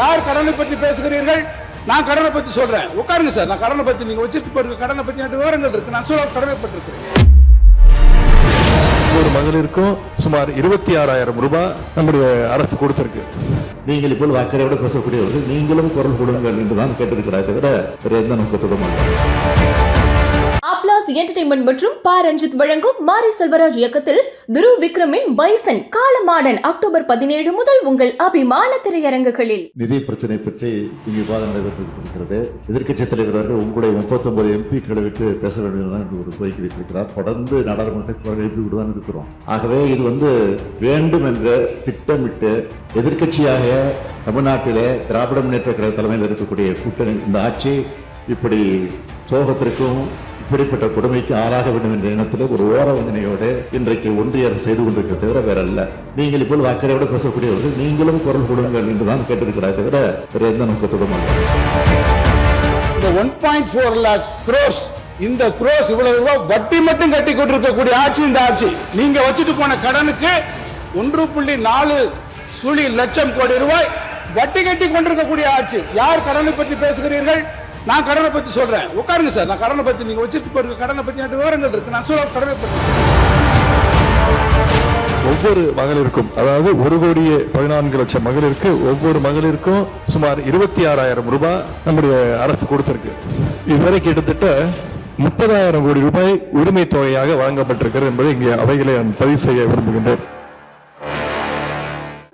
யார் கடனை பற்றி பேசுகிறீர்கள்? நான் கடனை பத்தி சொல்றேன். உட்காருங்க சார். நான் கடனை பத்தி நீங்க வச்சிருக்க போற கடனை பத்தி விவரங்கள் இருக்கு. நான் சொல்ல கடமைப்பட்டிருக்கிறேன். ஒரு மகளிருக்கும் சுமார் இருபத்தி ஆறாயிரம் ரூபாய் நம்முடைய அரசு கொடுத்திருக்கு. நீங்கள் இப்பொழுது அக்கறையோடு பேசக்கூடியவர்கள் நீங்களும் குரல் கொடுங்கள் என்றுதான் கேட்டிருக்கிறார் தவிர வேறு எந்த நோக்கத்தோடும் அல்ல என்டர்டைன்மெண்ட் மற்றும் பா ரஞ்சித் வழங்கும் மாரி செல்வராஜ் இயக்கத்தில் துருவ் விக்ரமின் பைசன் காலமாடன் அக்டோபர் பதினேழு முதல் உங்கள் அபிமான திரையரங்குகளில். நிதி பிரச்சனை பற்றி இங்கு விவாதம் நடைபெற்றிருக்கிறது எதிர்க்கட்சித் தலைவர் அவர்கள் உங்களுடைய முப்பத்தொன்பது எம்பிக்களை விட்டு பேச வேண்டும் என்று ஒரு கோரிக்கை வைத்திருக்கிறார் தொடர்ந்து நாடாளுமன்றத்தை எழுப்பி விட்டு இருக்கிறோம். ஆகவே இது வந்து வேண்டும் என்ற திட்டமிட்டு எதிர்க்கட்சியாக தமிழ்நாட்டிலே திராவிட முன்னேற்ற கழக தலைமையில் இருக்கக்கூடிய கூட்டணி இந்த ஆட்சி இப்படி சோகத்திற்கும் இப்படிப்பட்ட கொடுமைக்கு ஆளாக வேண்டும் என்ற எண்ணத்தில் ஒரு ஓர வந்தனையோடு இன்றைக்கு ஒன்றிய அரசு செய்து கொண்டிருக்கிற தவிர வேற அல்ல நீங்கள் இப்பொழுது அக்கறையோடு பேசக்கூடியவர்கள் நீங்களும் குரல் கொடுங்கள் என்றுதான் கேட்டிருக்கிறார் தவிர வேற எந்த நோக்கத்தோடும் அல்ல. இந்த one point four lakh crores இந்த க்ரோஸ் இவ்வளவு ரூபாய் வட்டி மட்டும் கட்டி கொண்டிருக்கக்கூடிய ஆட்சி இந்த ஆட்சி. நீங்க வச்சுட்டு போன கடனுக்கு ஒன்று புள்ளி நாலு சுழி லட்சம் கோடி ரூபாய் வட்டி கட்டி கொண்டிருக்கக்கூடிய ஆட்சி. யார் கடனை பற்றி பேசுகிறீர்கள்? நான் கடனை பத்தி சொல்றேன். உட்காருங்க சார். நான் கடனை பத்தி நீங்க வச்சிருக்க போற கடனை பத்தி என்கிட்ட விவரங்கள் இருக்கு. நான் சொல்ல கடமைப்பட்டிருக்கிறேன் ஒவ்வொரு மகளிருக்கும் அதாவது ஒரு கோடியே பதினான்கு லட்சம் மகளிருக்கு ஒவ்வொரு மகளிருக்கும் சுமார் இருபத்தி ஆறாயிரம் ரூபாய் நம்முடைய அரசு கொடுத்திருக்கு. இதுவரை கிட்டத்தட்ட முப்பதாயிரம் கோடி ரூபாய் உரிமை தொகையாக வழங்கப்பட்டிருக்கிறது என்பதை இங்கே அவைகளை நான் பதிவு செய்ய விரும்புகின்றேன்.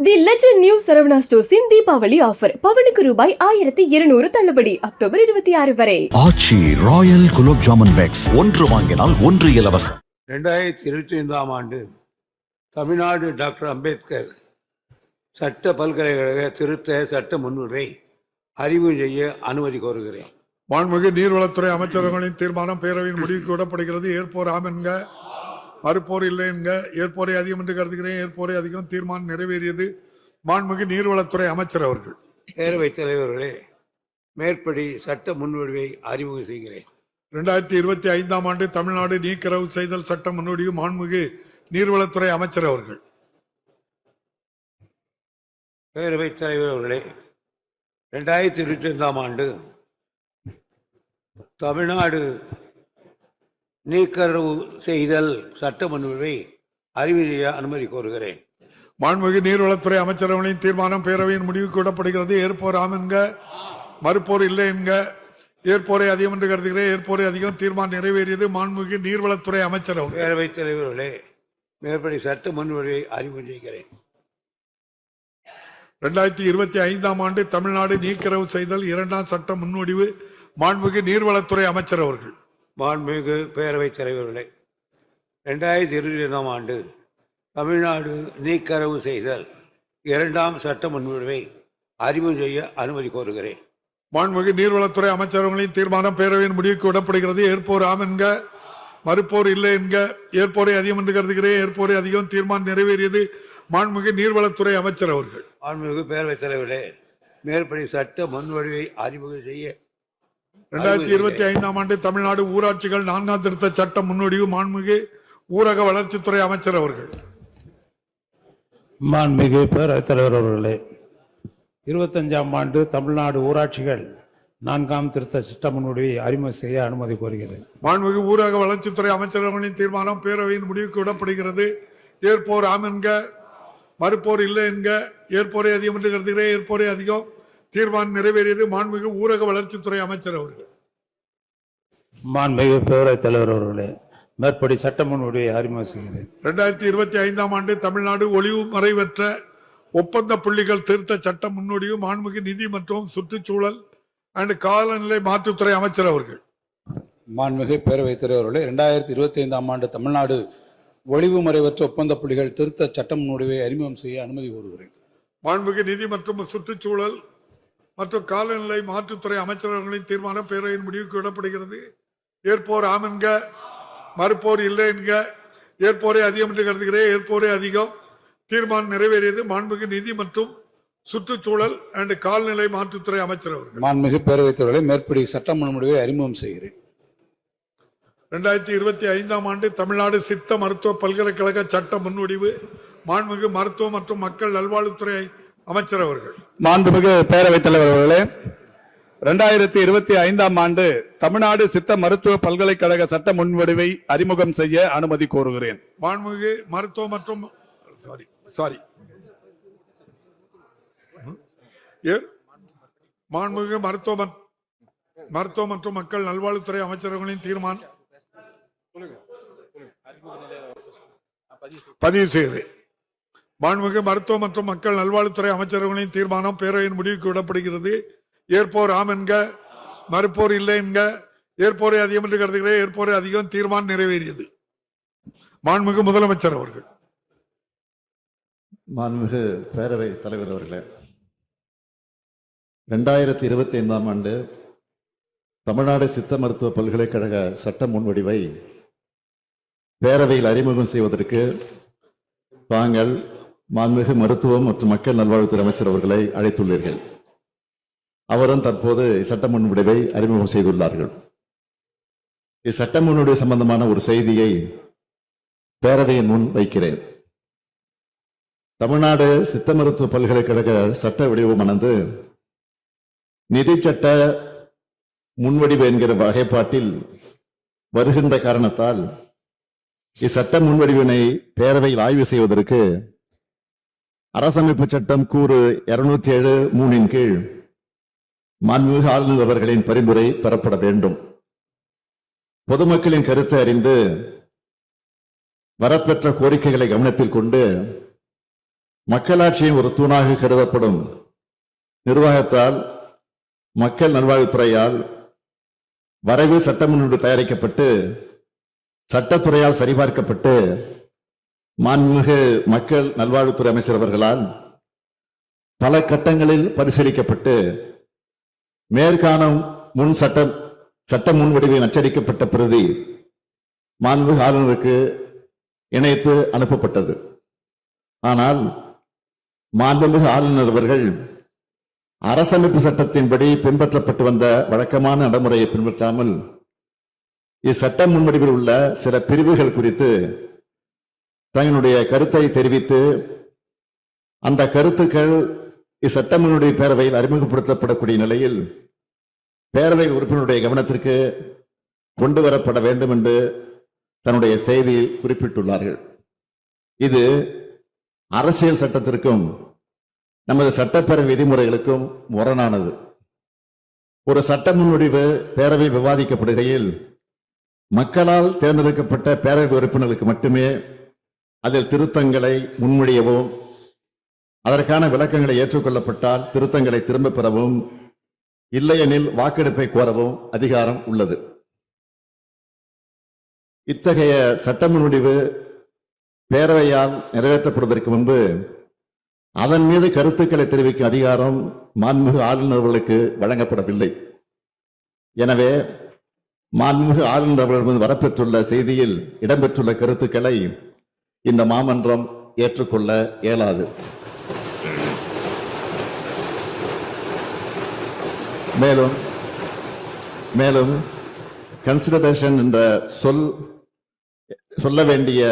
தி லெஜண்ட் நியூ சரவணா ஸ்டோர்ஸின் தீபாவளி ஆஃபர் பவனுக்கு ரூபாய் ஆயிரத்தி இருநூறு தள்ளுபடி அக்டோபர் இருபத்தி ஆறு வரை. ஆச்சி ராயல் குலோப் ஜாமுன் பேக்ஸ் ஒன்று வாங்கினால் ஒன்று இலவசம். ரெண்டாயிரத்தி இருபத்தி ஐந்தாம் ஆண்டு தமிழ்நாடு டாக்டர் அம்பேத்கர் சட்ட பல்கலைக்கழக திருத்த சட்ட முன்னுரை அறிமுகம் செய்ய அனுமதி கோருகிறேன். மாண்புமிகு நீர்வளத்துறை அமைச்சர்களின் தீர்மானம் பேரவையின் முடிவுக்கு விடப்படுகிறது. ஏற்போர் ஆம் என்க மறுப்போர் இல்லை என்க ஏற்போரை அதிகம் என்று கருதுகிறேன். ஏற்போரை அதிகம் தீர்மானம் நிறைவேறியது மாண்புமிகு நீர்வளத்துறை அமைச்சர் அவர்கள். பேரவைத் தலைவர்களே மேற்படி சட்ட முன்வடிவை அறிமுகம் செய்கிறேன். ரெண்டாயிரத்தி இருபத்தி ஐந்தாம் ஆண்டு தமிழ்நாடு நீக்கிறவு செய்தல் சட்ட முன்னோடிவு மாண்புமிகு நீர்வளத்துறை அமைச்சர் அவர்கள். பேரவைத் தலைவர் அவர்களே ரெண்டாயிரத்தி இருபத்தி ஐந்தாம் ஆண்டு தமிழ்நாடு நீக்கரவு செய்தல் சட்ட முன்வடிவை அறிமுகம் செய்ய அனுமதி கோருகிறேன். மாண்புமிகு நீர்வளத்துறை அமைச்சரவையின் தீர்மானம் பேரவையின் முடிவுக்கு விடப்படுகிறது ஏற்போர் ஆம் என்க மறுப்போர் இல்லை என்க ஏற்போரை அதிகம் என்று கருதுகிறேன். ஏற்போரை அதிகம் தீர்மானம் நிறைவேறியது மாண்புமிகு நீர்வளத்துறை அமைச்சர் அவர்கள் பேரவைத் தலைவர்களே மேற்படி சட்ட முன்வடிவை அறிமுகம் செய்கிறேன். ரெண்டாயிரத்தி இருபத்தி ஐந்தாம் ஆண்டு தமிழ்நாடு நீக்கிறவு செய்தல் இரண்டாம் சட்ட முன்வடிவு மாண்புமிகு நீர்வளத்துறை அமைச்சர் அவர்கள் மாண்புமிகு பேரவைத் தலைவர்களே ரெண்டாயிரத்தி இருபத்தி ஐந்தாம் ஆண்டு தமிழ்நாடு நீக்கரவு செய்தல் இரண்டாம் சட்ட முன்வடிவை அறிமுகம் செய்ய அனுமதி கோருகிறேன். மாண்புமிகு நீர்வளத்துறை அமைச்சரவர்களின் தீர்மானம் பேரவையின் முடிவுக்கு விடப்படுகிறது. ஏற்போர் ஆம் என்க மறுப்போர் இல்லை என்க ஏற்போரை அதிகம் என்று கருதுகிறேன். ஏற்போரை அதிகம் தீர்மானம் நிறைவேறியது மாண்புமிகு நீர்வளத்துறை அமைச்சர் அவர்கள். மாண்புமிகு பேரவைத் தலைவர்களே மேற்படி சட்ட முன்வடிவை அறிமுகம் செய்ய ரெண்டாயிரத்தி இருபத்தி ஐந்தாம் ஆண்டு தமிழ்நாடு ஊராட்சிகள் நான்காம் திருத்த சட்ட முன்னோடிவு மாண்புமிகு ஊரக வளர்ச்சித்துறை அமைச்சர் அவர்கள். மாண்புமிகு பேரவைத் தலைவர் அவர்களே இருபத்தஞ்சாம் ஆண்டு தமிழ்நாடு ஊராட்சிகள் நான்காம் திருத்த சட்ட முன்வடிவை அறிமுகம் செய்ய அனுமதி கோருகிறேன் மாண்புமிகு ஊரக வளர்ச்சித்துறை அமைச்சரவர்களின் தீர்மானம் பேரவையின் முடிவுக்கு விடப்படுகிறது. ஏற்போர் ஆம் என்க மறுப்போர் இல்லை என்க ஏற்போரை அதிகம் என்று கருதுகிறேன் ஏற்போரை அதிகம். தீர்மானம் நிறைவேறியது மாண்புமிகு ஊரக வளர்ச்சித்துறை அமைச்சர் அவர்கள். மாண்புமிகு பேரவைத் தலைவர் அவர்களே மேற்படி சட்ட முன்வடிவை அறிமுகம் செய்கிறேன் ரெண்டாயிரத்தி இருபத்தி ஐந்தாம் ஆண்டு தமிழ்நாடு ஒளிவு மறைவற்ற ஒப்பந்த புள்ளிகள் திருத்த சட்ட முன்னோடிவு மாண்புமிகு நிதி மற்றும் சுற்றுச்சூழல் அண்ட் காலநிலை மாற்றுத்துறை அமைச்சர் அவர்கள். மாண்புமிகு பேரவைத் தலைவர்களே ரெண்டாயிரத்தி இருபத்தி ஐந்தாம் ஆண்டு தமிழ்நாடு ஒளிவு மறைவற்ற ஒப்பந்த புள்ளிகள் திருத்த சட்டம் முடிவை அறிமுகம் செய்ய அனுமதி கோருகிறேன். மாண்புமிகு நிதி மற்றும் சுற்றுச்சூழல் மற்றும் காலநிலை மாற்றுத்துறை அமைச்சரவர்களின் தீர்மானம் பேரவையின் முடிவுக்கு விடப்படுகிறது. ஏற்போர் ஆம் என்க மறுப்போர் இல்லை என்க ஏற்போரை அதிகம் என்று கருதுகிறேன் ஏற்போரை அதிகம். தீர்மானம் நிறைவேறியது மாண்புமிகு நிதி மற்றும் சுற்றுச்சூழல் அண்ட் கால்நிலை மாற்றுத்துறை அமைச்சர் அவர்கள். மாண்புமிகு பேரவைத் தலைவர்களே மேற்படி சட்ட முடிவை அறிமுகம் செய்கிறேன். ரெண்டாயிரத்தி இருபத்தி ஐந்தாம் ஆண்டு தமிழ்நாடு சித்த மருத்துவ பல்கலைக்கழக சட்ட முன்வடிவு மாண்புமிகு மருத்துவ மற்றும் மக்கள் நல்வாழ்வுத்துறை அமைச்சர் அவர்கள். மாண்புமிகு பேரவைத் தலைவர் அவர்களே இரண்டாயிரத்தி இருபத்தி ஐந்தாம் ஆண்டு தமிழ்நாடு சித்த மருத்துவ பல்கலைக்கழக சட்ட முன்வடிவை அறிமுகம் செய்ய அனுமதி கோருகிறேன். மாண்புமிகு மருத்துவ மற்றும் சாரி சாரி ஏ- மாண்புமிகு மருத்துவ மருத்துவ மற்றும் மக்கள் நல்வாழ்வுத்துறை அமைச்சர்களின் தீர்மானம். பதிவு செய்கிறேன். மாண்புமிகு மருத்துவ மற்றும் மக்கள் நல்வாழ்வுத்துறை அமைச்சர்களின் தீர்மானம் பேரவையின் முடிவுக்கு விடப்படுகிறது. ஏற்போர் ஆம் என்க மறுப்போர் இல்லை என்க ஏற்போரை அதிகம் என்று கருதுகிறேன் ஏற்போரை அதிகம் தீர்மானம் நிறைவேறியது. மாண்புமிகு முதலமைச்சர் அவர்கள். மாண்புமிகு பேரவை தலைவர் அவர்களே ரெண்டாயிரத்தி இருபத்தி ஐந்தாம் ஆண்டு தமிழ்நாடு சித்த மருத்துவ பல்கலைக்கழக சட்ட முன்வடிவை பேரவையில் அறிமுகம் செய்வதற்கு தாங்கள் மாண்புமிகு மருத்துவம் மற்றும் மக்கள் நல்வாழ்வுத்துறை அமைச்சர் அவர்களை அழைத்துள்ளீர்கள். அவரும் தற்போது சட்ட முன்வடிவை அறிமுகம் செய்துள்ளார்கள். இச்சட்ட முன்வடிவு சம்பந்தமான ஒரு செய்தியை பேரவையின் முன் வைக்கிறேன். தமிழ்நாடு சித்த மருத்துவ பல்கலைக்கழக சட்ட வடிவமானது நிதி சட்ட முன்வடிவு என்கிற வகைப்பாட்டில் வருகின்ற காரணத்தால் இச்சட்ட முன்வடிவினை பேரவையில் ஆய்வு செய்வதற்கு அரசமைப்பு சட்டம் கூறு இருநூத்தி ஏழு மூணின் கீழ் மாண்புமிகு ஆளுநர் அவர்களின் பரிந்துரை பெறப்பட வேண்டும். பொதுமக்களின் கருத்தை அறிந்து வரப்பெற்ற கோரிக்கைகளை கவனத்தில் கொண்டு மக்களாட்சியின் ஒரு தூணாக கருதப்படும் நிர்வாகத்தால் மக்கள் நல்வாழ்வுத்துறையால் வரைவு சட்டமுன்னோடு தயாரிக்கப்பட்டு சட்டத்துறையால் சரிபார்க்கப்பட்டு மாண்புமிகு மக்கள் நல்வாழ்வுத்துறை அமைச்சர் அவர்களால் பல கட்டங்களில் பரிசீலிக்கப்பட்டு மேற்காணும் முன் சட்டம் சட்ட முன்வடிவில் அச்சடிக்கப்பட்ட பிரதி மாண்புமிகு ஆளுநருக்கு இணைத்து அனுப்பப்பட்டது. ஆனால் மாண்புமிகு ஆளுநர் அவர்கள் அரசமைப்பு சட்டத்தின்படி பின்பற்றப்பட்டு வந்த வழக்கமான நடைமுறையை பின்பற்றாமல் இச்சட்ட முன்வடிவில் உள்ள சில பிரிவுகள் குறித்து தங்களுடைய கருத்தை தெரிவித்து அந்த கருத்துக்கள் இச்சட்டமனுடைய பேரவையில் அறிமுகப்படுத்தப்படக்கூடிய நிலையில் பேரவை உறுப்பினருடைய கவனத்திற்கு கொண்டு வரப்பட வேண்டும் என்று தன்னுடைய செய்தியில் குறிப்பிட்டுள்ளார்கள். இது அரசியல் சட்டத்திற்கும் நமது சட்டப்பேரவை விதிமுறைகளுக்கும் முரணானது. ஒரு சட்ட முன்வடிவு பேரவை விவாதிக்கப்படுகையில் மக்களால் தேர்ந்தெடுக்கப்பட்ட பேரவை உறுப்பினர்களுக்கு மட்டுமே அதில் திருத்தங்களை முன்மொழியவும் அதற்கான விளக்கங்களை ஏற்றுக்கொள்ளப்பட்டால் திருத்தங்களை திரும்ப பெறவும் இல்லையெனில் வாக்கெடுப்பை கோரவும் அதிகாரம் உள்ளது. இத்தகைய சட்ட முடிவு பேரவையால் நிறைவேற்றப்படுவதற்கு முன்பு அதன் மீது கருத்துக்களை தெரிவிக்கும் அதிகாரம் மாண்புமிகு ஆளுநர்களுக்கு வழங்கப்படவில்லை. எனவே மாண்புமிகு ஆளுநர் அவர்களிடம் வரப்பெற்றுள்ள செய்தியில் இடம்பெற்றுள்ள கருத்துக்களை இந்த மாமன்றம் ஏற்றுக்கொள்ள இயலாது. மேலும் மேலும் கன்சிடரேஷன் என்ற சொல் சொல்ல வேண்டிய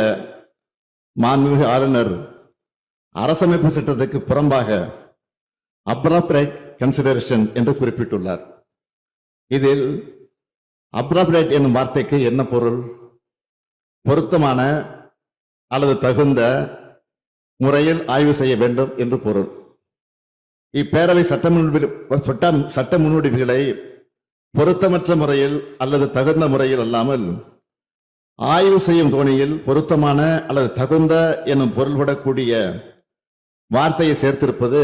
மாண்புமிகு ஆளுநர் அரசமைப்பு சட்டத்துக்கு புறம்பாக அப்ராப்ரேட் கன்சிடரேஷன் என்று குறிப்பிட்டுள்ளார். இதில் அப்ராப்ரேட் என்னும் வார்த்தைக்கு என்ன பொருள்? பொருத்தமான அல்லது தகுந்த முறையில் ஆய்வு செய்ய வேண்டும் என்று பொருள். இப்பேரவை சட்ட முன்வடி- சட்டம் சட்ட முன்வடிவுகளை பொருத்தமற்ற முறையில் அல்லது தகுந்த முறையில் அல்லாமல் ஆய்வு செய்யும் தோணியில் பொருத்தமான அல்லது தகுந்த எனும் பொருள்படக்கூடிய வார்த்தையை சேர்த்திருப்பது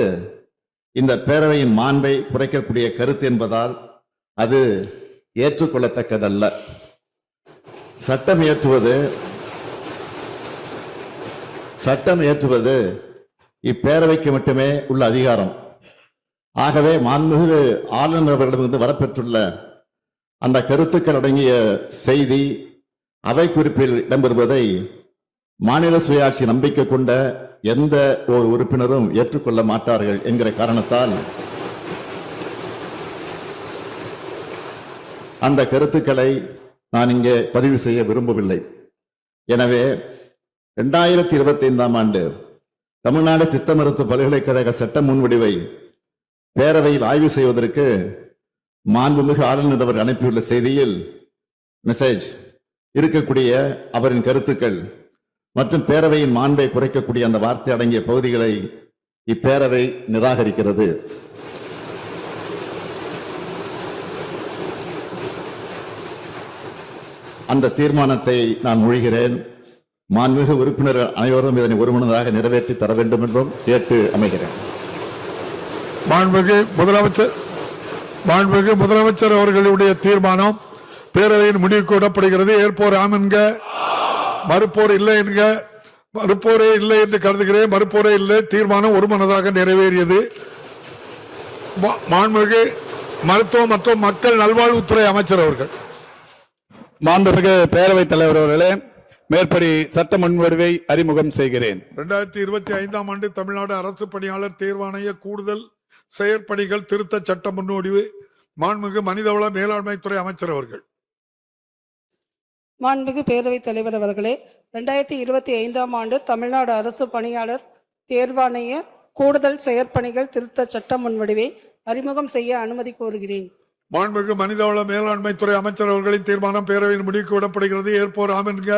இந்த பேரவையின் மாண்பை குறைக்கக்கூடிய கருத்து என்பதால் அது ஏற்றுக்கொள்ளத்தக்கதல்ல. சட்டம் இயற்றுவது சட்டம் இயற்றுவது இப்பேரவைக்கு மட்டுமே உள்ள அதிகாரம். ஆகவே மாண்புமிகு ஆளுநர் அவர்களிடமிருந்து வரப்பெற்றுள்ள அந்த கருத்துக்கள் அடங்கிய செய்தி அவை குறிப்பில் இடம்பெறுவதை மாநில சுயாட்சி நம்பிக்கை கொண்ட எந்த ஒரு உறுப்பினரும் ஏற்றுக்கொள்ள மாட்டார்கள் என்கிற காரணத்தால் அந்த கருத்துக்களை நான் இங்கே பதிவு செய்ய விரும்பவில்லை. எனவே இரண்டாயிரத்தி இருபத்தி ஐந்தாம் ஆண்டு தமிழ்நாடு சித்த மருத்துவ பல்கலைக்கழக சட்ட முன்வடிவை பேரவையில் ஆய்வு செய்வதற்கு மாண்புமிகு ஆளுநர் அவர் அனுப்பியுள்ள செய்தியில் மெசேஜ் இருக்கக்கூடிய அவரின் கருத்துக்கள் மற்றும் பேரவையின் மாண்பை குறைக்கக்கூடிய அந்த வார்த்தை அடங்கிய பகுதிகளை இப்பேரவை நிராகரிக்கிறது. அந்த தீர்மானத்தை நான் மொழிகிறேன். மாண்புமிகு உறுப்பினர் அனைவரும் இதனை ஒருமனதாக நிறைவேற்றி தர வேண்டும் என்றும் கேட்டு அமைகிறேன். மாண்புமிகு முதலமைச்சர் மாண்புமிகு முதலமைச்சர் அவர்களுடைய தீர்மானம் பேரவையின் முடிவுக்கு விடப்படுகிறது. ஏற்போர் ஆம் என்க மறுப்போர் இல்லை என்க மறுப்போரே இல்லை என்று கருதுகிறேன். மறுப்போரே இல்லை தீர்மானம் ஒருமனதாக நிறைவேறியது. மாண்புமிகு மருத்துவ மற்றும் மக்கள் நல்வாழ்வுத்துறை அமைச்சர் அவர்கள். மாண்புமிகு பேரவைத் தலைவர் அவர்களே மேற்படி சட்ட முன்வடிவை அறிமுகம் செய்கிறேன். ரெண்டாயிரத்தி இருபத்தி ஐந்தாம் ஆண்டு தமிழ்நாடு அரசு பணியாளர் தேர்வாணைய கூடுதல் செயற்பணிகள் திருத்த சட்ட முன்வடிவு மாண்புமிகு மனிதவள மேலாண்மைத்துறை அமைச்சர் அவர்கள். மாண்புமிகு பேரவைத் தலைவர் அவர்களே ரெண்டாயிரத்தி இருபத்தி ஐந்தாம் ஆண்டு தமிழ்நாடு அரசு பணியாளர் தேர்வாணைய கூடுதல் செயற்பணிகள் திருத்த சட்ட முன்வடிவை அறிமுகம் செய்ய அனுமதி கோருகிறேன். மாண்புமிகு மனிதவள மேலாண்மைத்துறை அமைச்சர் அவர்களின் தீர்மானம் பேரவையின் முடிவுக்கு விடப்படுகிறது. ஏற்போர் ஆம் என்க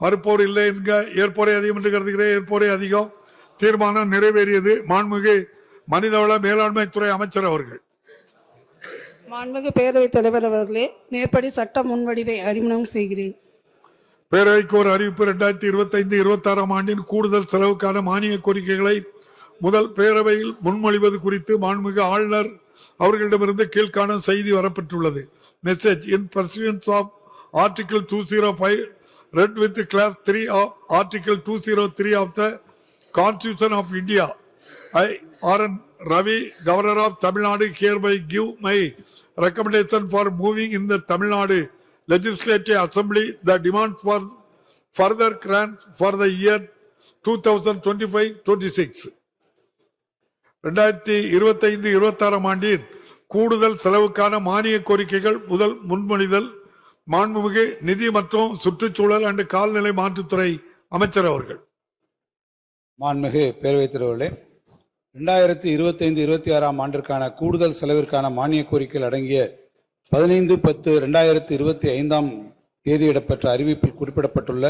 மறுப்போர் இல்லை என்க ஏற்போரே அதிகம் என்று கருதுகிறேன் ஏற்போரே அதிகம். தீர்மானம் நிறைவேறியது. மாண்புமிகு மனிதவள மேலாண்மைத்துறை அமைச்சர் அவர்கள். மாண்புமிகு பேரவைத் தலைவர் அவர்களே மேற்படி சட்ட முன்வடிவை அறிமுகம் செய்கிறேன். பேரவைக்கு ஒரு அறிவிப்பு ரெண்டாயிரத்தி இருபத்தைந்து இருபத்தாறாம் ஆண்டின் கூடுதல் செலவுக்கான மானிய கோரிக்கைகளை முதல் பேரவையில் முன்மொழிவது குறித்து மாண்புமிகு ஆளுநர் அவர்களிடமிருந்து கீழ்காணும் செய்தி வரப்பட்டுள்ளது message in pursuance of article two zero five read with clause three of article two zero three of the constitution of India I, R.N. Ravi, Governor of Tamil Nadu, hereby give my recommendation for moving in the Tamil Nadu Legislative Assembly the demand for further grants for the year 2025-26. ரெண்டாயிரத்தி இருபத்தைந்து இருபத்தாறாம் ஆண்டின் கூடுதல் செலவுக்கான மானிய கோரிக்கைகள் முதல் முன்மொழிதல் மாண்புமிகு நிதி மற்றும் சுற்றுச்சூழல் அண்டு கால்நிலை மாற்றுத்துறை அமைச்சர் அவர்கள். மாண்புமிகு பேரவைத் தலைவர்களே ரெண்டாயிரத்தி இருபத்தைந்து இருபத்தி ஆறாம் ஆண்டிற்கான கூடுதல் செலவிற்கான மானிய கோரிக்கைகள் அடங்கிய பதினைந்து பத்து ரெண்டாயிரத்தி இருபத்தி ஐந்தாம் தேதியிடப்பெற்ற அறிவிப்பில் குறிப்பிடப்பட்டுள்ள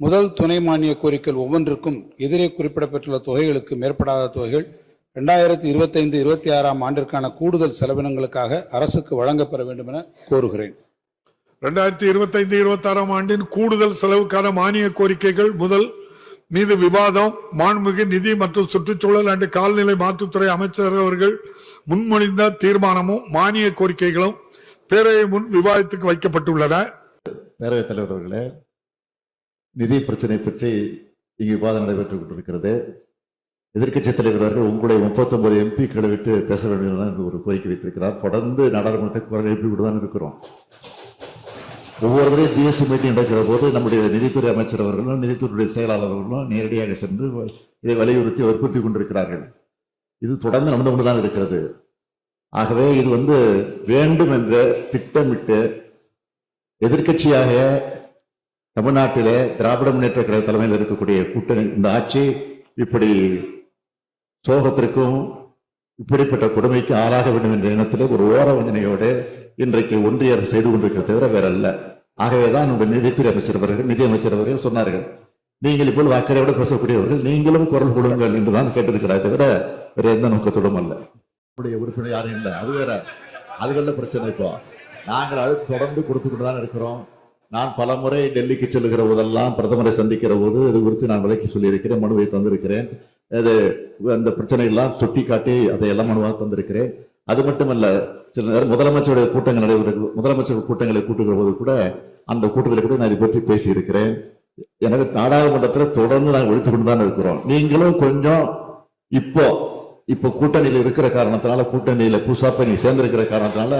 முதல் துணை மானிய கோரிக்கைகள் ஒவ்வொன்றுக்கும் எதிரே குறிப்பிடப்பட்டுள்ள தொகைகளுக்கு மேற்படாத தொகைகள் ரெண்டாயிரத்தி இருபத்தைந்து இருபத்தி ஆறாம் ஆண்டிற்கான கூடுதல் செலவினங்களுக்காக அரசுக்கு வழங்கப்பெற வேண்டும் என கோருகிறேன். ரெண்டாயிரத்தி இருபத்தைந்து இருபத்தாறாம் ஆண்டின் கூடுதல் செலவுக்கான மானிய கோரிக்கைகள் முதல் மீது விவாதம். மாண்புமிகு நிதி மற்றும் சுற்றுச்சூழல் அண்டு கால்நிலை மாற்றுத்துறை அமைச்சர் அவர்கள் முன்மொழிந்த தீர்மானமும் மானிய கோரிக்கைகளும் பேரவை முன் விவாதத்துக்கு வைக்கப்பட்டுள்ளன. பேரவைத் தலைவர் அவர்களே நிதி பிரச்சனை பற்றி இங்கு விவாதம் நடைபெற்றுக் கொண்டிருக்கிறது. எதிர்கட்சித் தலைவர் அவர்கள் உங்களுடைய முப்பத்தொன்பது எம்பிக்களை விட்டு பேச வேண்டும் என்று ஒரு கோரிக்கை வைத்திருக்கிறார். தொடர்ந்து நாடாளுமன்றத்தை குரல் எழுப்பி விட்டு தான் இருக்கிறோம். ஒவ்வொரு முறையும் ஜிஎஸ்டி மீட்டிங் நடக்கிற போது நம்முடைய நிதித்துறை அமைச்சர் அவர்களும் நிதித்துறையுடைய செயலாளர் அவர்களும் நேரடியாக சென்று இதை வலியுறுத்தி வற்புறுத்தி கொண்டிருக்கிறார்கள். இது தொடர்ந்து நடந்து கொண்டுதான் இருக்கிறது. ஆகவே இது வந்து வேண்டும் என்ற திட்டமிட்டு எதிர்க்கட்சியாக தமிழ்நாட்டிலே திராவிட முன்னேற்ற கழக தலைமையில் இருக்கக்கூடிய கூட்டணி இந்த ஆட்சி இப்படி சோகத்திற்கும் இப்படிப்பட்ட கொடுமைக்கு ஆளாக வேண்டும் என்ற எண்ணத்தில் ஒரு ஓர வஞ்சனையோடு இன்றைக்கு ஒன்றிய அரசு செய்து கொண்டிருக்கிற தவிர வேற அல்ல ஆகவேதான் நம்முடைய நிதித்துறை அமைச்சர் அவர்கள் நிதி அமைச்சர் அவர்கள் சொன்னார்கள். நீங்கள் இப்பொழுது அக்கறையோடு பேசக்கூடியவர்கள் நீங்களும் குரல் கொடுங்கள் என்றுதான் கேட்டிருக்கிறார் தவிர வேற எந்த நோக்கத்தோடும் அல்ல. நம்முடைய உறுப்பினர் யாரும் இல்லை. அது வேற. அதுகளில் பிரச்சனை இப்போ. நாங்கள் அது தொடர்ந்து கொடுத்துக்கிட்டு தான் இருக்கிறோம். நான் பலமுறை டெல்லிக்கு செல்லுகிற போதெல்லாம் பிரதமரை சந்திக்கிற போது இது குறித்து நான் விலக்கி சொல்லியிருக்கிறேன் மனுவை தந்திருக்கிறேன். அது அந்த பிரச்சனைகள்லாம் சுட்டி காட்டி அதையெல்லாம் மனுவாக தந்திருக்கிறேன். அது மட்டுமல்ல சில நேரம் முதலமைச்சருடைய கூட்டங்கள் நடைபெற முதலமைச்சர் கூட்டங்களை கூட்டுகிற போது கூட அந்த கூட்டத்தில் கூட நான் இதை பற்றி பேசியிருக்கிறேன். எனவே நாடாளுமன்றத்தில் தொடர்ந்து நாங்கள் ஒழித்து கொண்டு தான் இருக்கிறோம். நீங்களும் கொஞ்சம் இப்போ இப்போ கூட்டணியில் இருக்கிற காரணத்தினால கூட்டணியில புதுசாப்ப நீ சேர்ந்திருக்கிற காரணத்தினால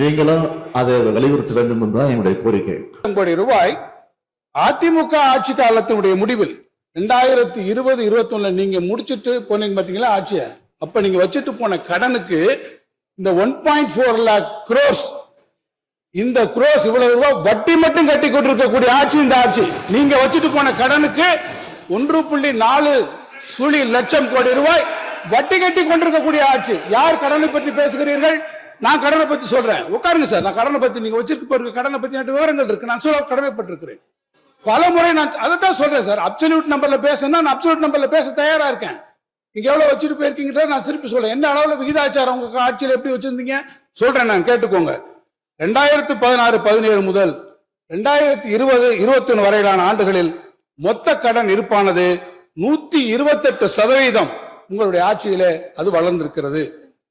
நீங்களும் அதை வலியுறுத்த வேண்டும் என்றுதான் என்னுடைய கோரிக்கை. கோடி ரூபாய் அதிமுக ஆட்சி காலத்தினுடைய முடிவில் ரெண்டாயிரத்தி இருபது இருபத்தி நீங்க முடிச்சிட்டு போனீங்க பாத்தீங்களா ஆட்சிய? அப்ப நீங்க வச்சுட்டு போன கடனுக்கு இந்த one point four lakh crores இந்த குரோஸ் இவ்வளவு ரூபாய் வட்டி மட்டும் கட்டி கொண்டிருக்கக்கூடிய ஆட்சி இந்த ஆட்சி. நீங்க வச்சுட்டு போன கடனுக்கு ஒன்று புள்ளி நாலு சுழி லட்சம் கோடி ரூபாய் வட்டி கட்டி கொண்டிருக்கக்கூடிய ஆட்சி. யார் கடனை பற்றி பேசுகிறீர்கள்? நான் கடனை பத்தி சொல்றேன். உட்காருங்க சார். நான் கடனை பத்தி நீங்க வச்சிருக்க போற கடனை பத்தி விவரங்கள் இருக்கு. நான் சொல்ல கடமைப்பட்டிருக்கிறேன். பல முறை நான் அதை தான் சொல்றேன் சார். அப்சல்யூட் நம்பர்ல பேசுனா நான் அப்சல்யூட் நம்பர்ல பேச தயாரா இருக்கேன். நீங்க எவ்வளவு வச்சுட்டு போயிருக்கீங்கன்றத நான் திருப்பி சொல்றேன். என்ன அளவுல விகிதாச்சாரம் உங்க ஆட்சியில் எப்படி வச்சிருந்தீங்க? சொல்றேன் நான் கேட்டுக்கோங்க. ரெண்டாயிரத்து பதினாறு பதினேழு முதல் ரெண்டாயிரத்தி இருபது இருபத்தி ஒன்று வரையிலான ஆண்டுகளில் மொத்த கடன் இருப்பானது நூத்தி இருபத்தெட்டு சதவீதம் உங்களுடைய ஆட்சியிலே அது வளர்ந்திருக்கிறது.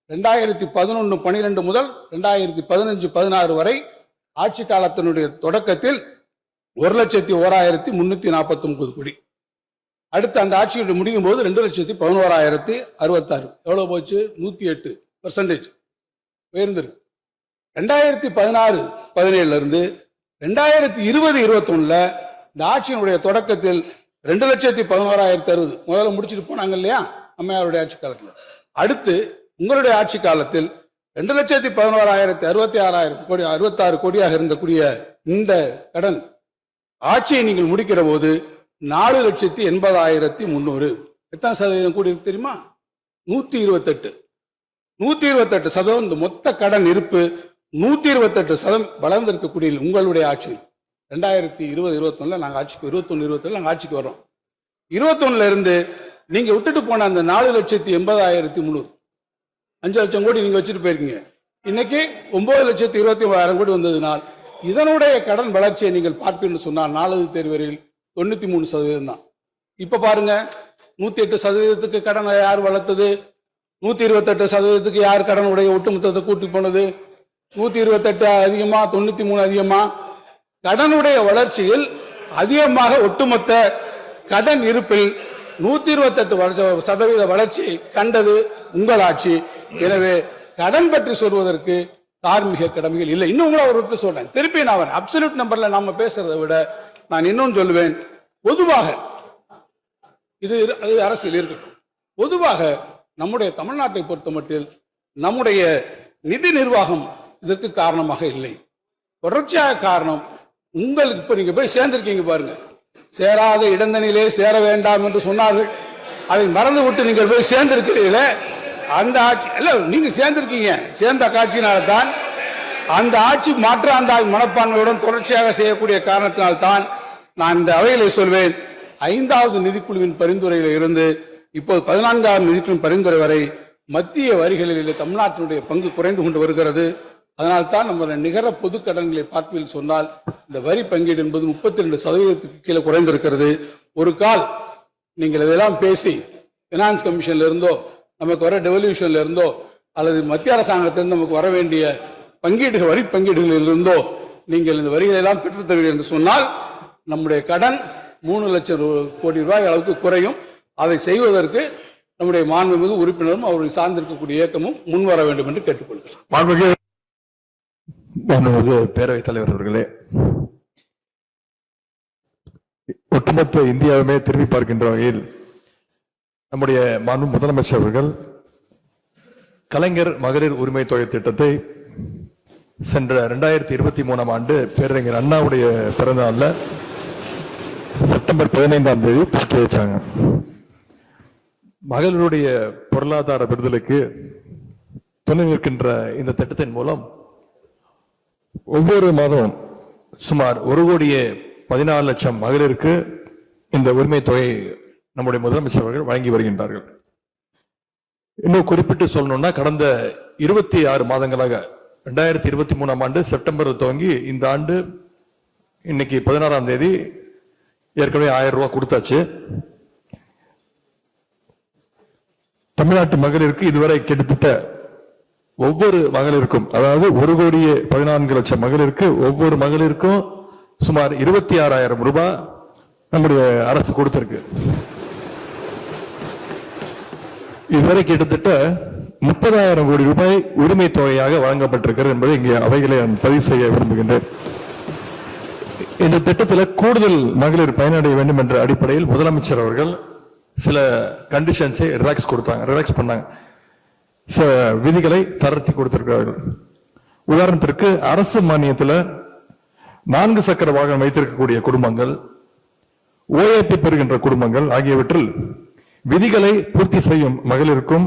ரெண்டாயிரத்தி பதினொன்று பனிரெண்டு முதல் ரெண்டாயிரத்தி பதினஞ்சு பதினாறு வரை ஆட்சி காலத்தினுடைய தொடக்கத்தில் ஒரு லட்சத்தி ஓராயிரத்தி முன்னூத்தி நாற்பத்தி ஒன்பது கோடி. அடுத்து அந்த ஆட்சியுடைய முடியும் போது ரெண்டு லட்சத்தி பதினோராயிரத்தி அறுபத்தாறு. எவ்வளோ போச்சு? நூத்தி எட்டு பர்சன்டேஜ் உயர்ந்திருக்கு. ரெண்டாயிரத்தி பதினாறு பதினேழுல இருந்து ரெண்டாயிரத்தி இருபது இருபத்தொன்னுல இந்த ஆட்சியினுடைய தொடக்கத்தில் ரெண்டு லட்சத்தி பதினோராயிரத்தி அறுபது. முதல்ல முடிச்சுட்டு போனாங்க இல்லையா? அம்மையாருடைய ஆட்சி காலத்தில். அடுத்து உங்களுடைய ஆட்சி காலத்தில் ரெண்டு லட்சத்தி பதினோராயிரத்தி அறுபத்தி ஆறாயிரம் கோடி அறுபத்தாறு கோடியாக இருந்தக்கூடிய இந்த கடன் ஆட்சியை நீங்கள் முடிக்கிற போது நாலு லட்சத்தி எண்பதாயிரத்தி முந்நூறு எத்தனை சதவீதம் கூடி இருக்கு தெரியுமா? நூத்தி இருபத்தெட்டு. நூத்தி இருபத்தெட்டு சதவீதம் இந்த மொத்த கடன் இருப்பு நூத்தி இருபத்தெட்டு சதம் வளர்ந்திருக்கக்கூடிய உங்களுடைய ஆட்சி. ரெண்டாயிரத்தி இருபது இருபத்தொன்னுல நாங்கள் ஆட்சிக்கு இருபத்தொன்னு இருபத்தொன்னு நாங்கள் ஆட்சிக்கு வர்றோம். இருபத்தொன்னுல இருந்து நீங்க விட்டுட்டு போன அந்த நாலு லட்சத்தி எண்பதாயிரத்தி முந்நூறு அஞ்சு லட்சம் கோடி நீங்க வச்சுட்டு போயிருக்கீங்க. இன்னைக்கு ஒன்பது லட்சத்தி இருபத்தி மூவாயிரம் கோடி வந்ததுனால் இதனுடைய கடன் வளர்ச்சியை நீங்கள் பார்ப்பீங்கன்னு சொன்னால் நாலாவது தேர்வரில் தொண்ணூத்தி மூணு சதவீதம் தான் இப்ப பாருங்க நூத்தி எட்டு சதவீதத்துக்கு கடனை யார் வளர்த்தது? நூத்தி இருபத்தெட்டு சதவீதத்துக்கு யார் கடனுடைய ஒட்டுமொத்தத்தை கூட்டி போனது? நூத்தி இருபத்தெட்டு அதிகமா தொண்ணூத்தி மூணு அதிகமா? கடனுடைய வளர்ச்சியில் அதிகமாக ஒட்டுமொத்த கடன் இருப்பில் நூத்தி இருபத்தெட்டு சதவீத வளர்ச்சி கண்டது உங்கள் ஆட்சி. எனவே கடன் பற்றி சொல்வதற்கு தார்மீக கடமைகள் இல்லை. இன்னும் உங்களை ஒரு விட்டு சொல்றேன். திருப்பி நான் அப்சல்யூட் நம்பர்ல நாம பேசுறதை விட நான் இன்னும் சொல்லுவேன். பொதுவாக இது அது அரசியல் இருக்கட்டும். பொதுவாக நம்முடைய தமிழ்நாட்டை பொறுத்த மட்டில் நம்முடைய நிதி நிர்வாகம் இதற்கு காரணமாக இல்லை. தொடர்ச்சியாக காரணம் உங்களுக்கு இப்ப நீங்க போய் சேர்ந்திருக்கீங்க பாருங்க. சேராத இடந்தனிலே சேர வேண்டாம் என்று சொன்னார்கள். அதை மறந்து விட்டு நீங்கள் போய் சேர்ந்திருக்கிறீர்களே. அந்த ஆட்சி இல்ல நீங்க சேர்ந்திருக்கீங்க. சேர்ந்த காட்சியினால்தான் அந்த ஆட்சி மாற்றாந்தாய் மனப்பான்மையுடன் தொடர்ச்சியாக செய்யக்கூடிய காரணத்தினால்தான் நான் இந்த அவையிலே சொல்வேன். ஐந்தாவது நிதிக்குழுவின் பரிந்துரையில் இருந்து இப்போது பதினான்காவது நிதிக்குழுவின் பரிந்துரை வரை மத்திய வரிகளில் தமிழ்நாட்டினுடைய பங்கு குறைந்து கொண்டு வருகிறது. அதனால்தான் நம்ம நிகர பொது கடன்களை பார்ப்பில் சொன்னால் இந்த வரி பங்கீடு என்பது முப்பத்தி ரெண்டு சதவீதத்துக்கு கீழே குறைந்திருக்கிறது. ஒரு கால் நீங்கள் இதெல்லாம் பேசி பினான்ஸ் கமிஷன்ல இருந்தோ நமக்கு வர டெவல்யூஷன்ல இருந்தோ அல்லது மத்திய அரசாங்கத்திலிருந்து நமக்கு வர வேண்டிய பங்கீடுகள் வரி பங்கீடுகளில் இருந்தோ நீங்கள் இந்த வரிகளை எல்லாம் பெற்றுத் தருவீர்கள் என்று சொன்னால் நம்முடைய கடன் மூணு லட்சம் ரூ- கோடி ரூபாய் அளவுக்கு குறையும். அதை செய்வதற்கு நம்முடைய மாண்புமிகு உறுப்பினரும் அவரை சார்ந்திருக்கக்கூடிய இயக்கமும் முன்வர வேண்டும் என்று கேட்டுக்கொள்கிறேன். மாண்புமிகு மாண்புமிகு பேரவைத் தலைவர் அவர்களே ஒட்டுமொத்த இந்தியாவுமே திரும்பி பார்க்கின்ற வகையில் நம்முடைய மாண்பு முதலமைச்சர் அவர்கள் கலைஞர் மகளிர் உரிமை தொகை திட்டத்தை சென்ற ரெண்டாயிரத்தி இருபத்தி மூணாம் ஆண்டு பேரறிஞர் அண்ணாவுடைய பிறந்தநாளில் செப்டம்பர் பதினைந்தாம் தேதி துவக்கி வச்சாங்க. மகளிருடைய பொருளாதார விடுதலைக்கு துணை நிற்கின்ற இந்த திட்டத்தின் மூலம் ஒவ்வொரு மாதமும் சுமார் ஒரு கோடியே பதினாலு லட்சம் மகளிருக்கு இந்த உரிமை தொகை நம்முடைய முதலமைச்சர் அவர்கள் வழங்கி வருகின்றார்கள். இன்னும் குறிப்பிட்டு சொல்லணும்னா கடந்த இருபத்தி ஆறு மாதங்களாக ரெண்டாயிரத்தி இருபத்தி மூணாம் ஆண்டு செப்டம்பர் துவங்கி இந்த ஆண்டு இன்னைக்கு பதினாறாம் தேதி ஏற்கனவே ஆயிரம் ரூபாய் கொடுத்தாச்சு. தமிழ்நாட்டு மகளிருக்கு இதுவரை கிட்டத்தட்ட ஒவ்வொரு மகளிருக்கும் அதாவது ஒரு கோடியே பதினான்கு லட்சம் மகளிருக்கு ஒவ்வொரு மகளிருக்கும் சுமார் இருபத்தி ஆறாயிரம் ரூபாய் நம்முடைய அரசு கொடுத்திருக்கு. இதுவரை கிட்டத்தட்ட முப்பதாயிரம் கோடி ரூபாய் உரிமை தொகையாக வழங்கப்பட்டிருக்கிறது என்பதை இங்கே அவைகளை நான் பதிவு செய்ய விரும்புகின்றேன். இந்த திட்டத்தில் கூடுதல் மகளிர் பயனடைய வேண்டும் என்ற அடிப்படையில் முதலமைச்சர் அவர்கள் சில கண்டிஷன்ஸை ரிலாக்ஸ் கொடுத்தாங்க ரிலாக்ஸ் பண்ணாங்க. சில விதிகளை தளர்த்தி கொடுத்திருக்கிறார்கள். உதாரணத்திற்கு அரசு மானியத்தில் நான்கு சக்கர வாகனம் வைத்திருக்கக்கூடிய குடும்பங்கள் ஓஏபி பெறுகின்ற குடும்பங்கள் ஆகியவற்றில் விதிகளை பூர்த்தி செய்யும் மகளிருக்கும்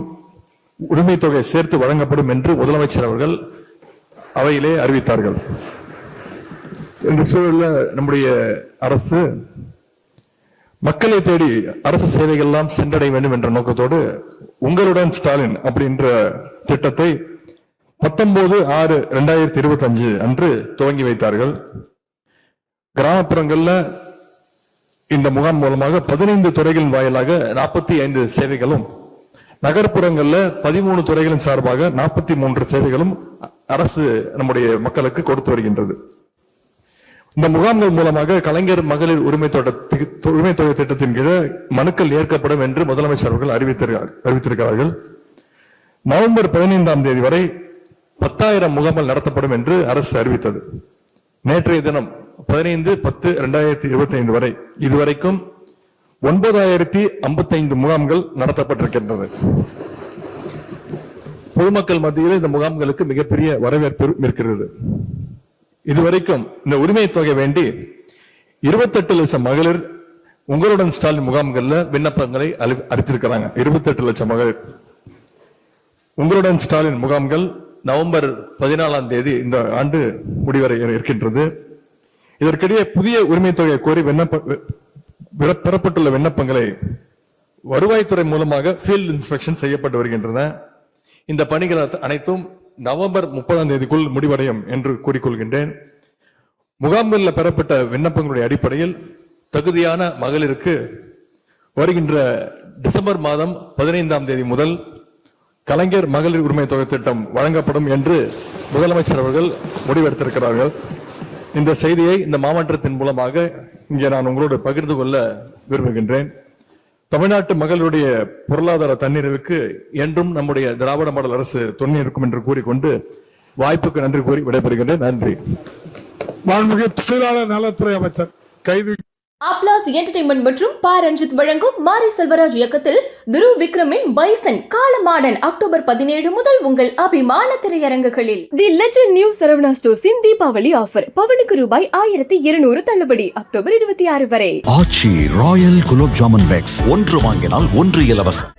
உரிமை தொகை சேர்த்து வழங்கப்படும் என்று முதலமைச்சர் அவர்கள் அவையிலே அறிவித்தார்கள். இந்த சூழலில் நம்முடைய அரசு மக்களை தேடி அரசு சேவைகள் எல்லாம் சென்றடைய வேண்டும் என்ற நோக்கத்தோடு உங்களுடன் ஸ்டாலின் அப்படின்ற திட்டத்தை பத்தொன்பது ஆறு ரெண்டாயிரத்தி இருபத்தி அஞ்சு அன்று துவங்கி வைத்தார்கள். கிராமப்புறங்களில் இந்த முகாம் மூலமாக பதினைந்து துறைகளின் வாயிலாக நாற்பத்தி ஐந்து சேவைகளும் நகர்ப்புறங்களில் பதிமூணு துறைகளின் சார்பாக நாற்பத்தி மூன்று சேவைகளும் அரசு நம்முடைய மக்களுக்கு கொடுத்து வருகின்றது. இந்த முகாம்கள் மூலமாக கலைஞர் மகளிர் உரிமை தோட்ட உரிமை தொகை திட்டத்தின் கீழே மனுக்கள் ஏற்கப்படும் என்று முதலமைச்சர் அவர்கள் அறிவித்திருக்கிறார் அறிவித்திருக்கிறார்கள். நவம்பர் பதினைந்தாம் தேதி வரை பத்தாயிரம் முகாம்கள் நடத்தப்படும் என்று அரசு அறிவித்தது. நேற்றைய தினம் பதினைந்து பத்து இரண்டாயிரத்தி இருபத்தி ஐந்து வரை இதுவரைக்கும் ஒன்பதாயிரத்தி ஐம்பத்தி ஐந்து முகாம்கள் நடத்தப்பட்டிருக்கின்றது. பொதுமக்கள் மத்தியில் இந்த முகாம்களுக்கு மிகப்பெரிய வரவேற்பு இருக்கிறது. இதுவரைக்கும் இந்த உரிமை தொகை வேண்டி இருபத்தெட்டு லட்சம் மகளிர் உங்களுடன் ஸ்டாலின் முகாம்கள்ல விண்ணப்பங்களை அறிவித்திருக்கிறாங்க அளித்திருக்கிறாங்க. இருபத்தெட்டு லட்சம் மகளிர். உங்களுடன் ஸ்டாலின் முகாம்கள் நவம்பர் பதினாலாம் தேதி இந்த ஆண்டு முடிவரை இருக்கின்றது. இதற்கிடையே புதிய உரிமை தொகையை கோரி விண்ணப்ப பெறப்பட்டுள்ள விண்ணப்பங்களை வருவாய்த்துறை மூலமாக ஃபீல்ட் இன்ஸ்பெக்ஷன் செய்யப்பட்டு வருகின்றன. இந்த பணிகள் அனைத்தும் நவம்பர் முப்பதாம் தேதிக்குள் முடிவடையும் என்று கூறிக்கொள்கின்றேன். முகாம்களில் பெறப்பட்ட விண்ணப்பங்களுடைய அடிப்படையில் தகுதியான மகளிருக்கு வருகின்ற டிசம்பர் மாதம் பதினைந்தாம் தேதி முதல் கலைஞர் மகளிர் உரிமை தொகை திட்டம் வழங்கப்படும் என்று முதலமைச்சர் அவர்கள் முடிவெடுத்திருக்கிறார்கள். இந்த செய்தியை இந்த மாவட்டத்தின் மூலமாக இங்கே நான் உங்களோடு பகிர்ந்து கொள்ள விரும்புகின்றேன். தமிழ்நாட்டு மகளுடைய பொருளாதார தன்னிறைவுக்கு என்றும் நம்முடைய திராவிட மாடல் அரசு துணை இருக்கும் என்று கூறிக்கொண்டு வாய்ப்புக்கு நன்றி கூறி விடைபெறுகின்றேன். நன்றி. மாண்புமிகு தொழிலாளர் நலத்துறை அமைச்சர் கைது அப்லாஸ் என்டர்டைன்மெண்ட் மற்றும் பா ரஞ்சித் வழங்கும் மாரி செல்வராஜ் இயக்கத்தில் துரு விக்ரமின் பைசன் காலமாடன் அக்டோபர் பதினேழு முதல் உங்கள் அபிமான திரையரங்குகளில். தி லெஜண்ட் நியூ சரவணா ஸ்டோர்ஸின் தீபாவளி ஆஃபர் பவனுக்கு ரூபாய் ஆயிரத்தி இருநூறு தள்ளுபடி அக்டோபர் இருபத்தி ஆறு வரை. ஆச்சி ராயல் குலோப் ஜாமுன் பேக்ஸ் ஒன்று வாங்கினால் ஒன்று இலவசம்.